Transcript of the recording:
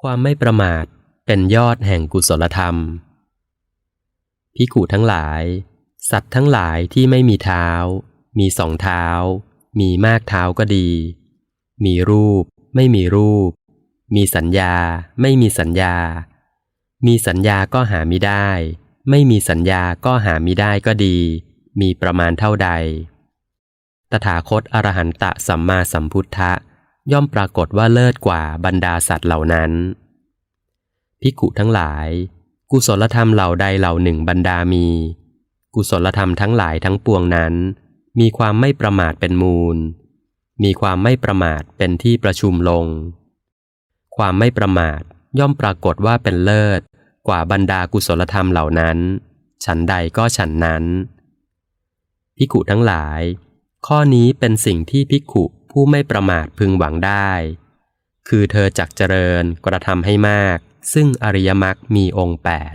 ความไม่ประมาทเป็นยอดแห่งกุศลธรรม พิกุทั้งหลาย สัตว์ทั้งหลายที่ไม่มีเท้า มีสองเท้า มีมากเท้าก็ดี มีรูป ไม่มีรูป มีสัญญา ไม่มีสัญญา มีสัญญาก็หามิได้ ไม่มีสัญญาก็หามิได้ก็ดี มีประมาณเท่าใด ตถาคตอรหันตะสัมมาสัมพุทธะ ย่อมปรากฏว่าเลิศกว่าบรรดาสัตว์เหล่านั้น พิกุทั้งหลาย กุศลธรรมเหล่าใดเหล่าหนึ่งบรรดามี กุศลธรรมทั้งหลายทั้งปวงนั้น มีความไม่ประมาทเป็นมูล มีความไม่ประมาทเป็นที่ประชุมลง ความไม่ประมาทย่อมปรากฏว่าเป็นเลิศกว่าบรรดากุศลธรรมเหล่านั้น ฉันใดก็ฉันนั้นพิกุทั้งหลาย ข้อนี้เป็นสิ่งที่พิกุ ผู้ไม่ประมาทพึงหวังได้ คือเธอจักเจริญกระทำให้มาก ซึ่งอริยมรรคมีองค์แปด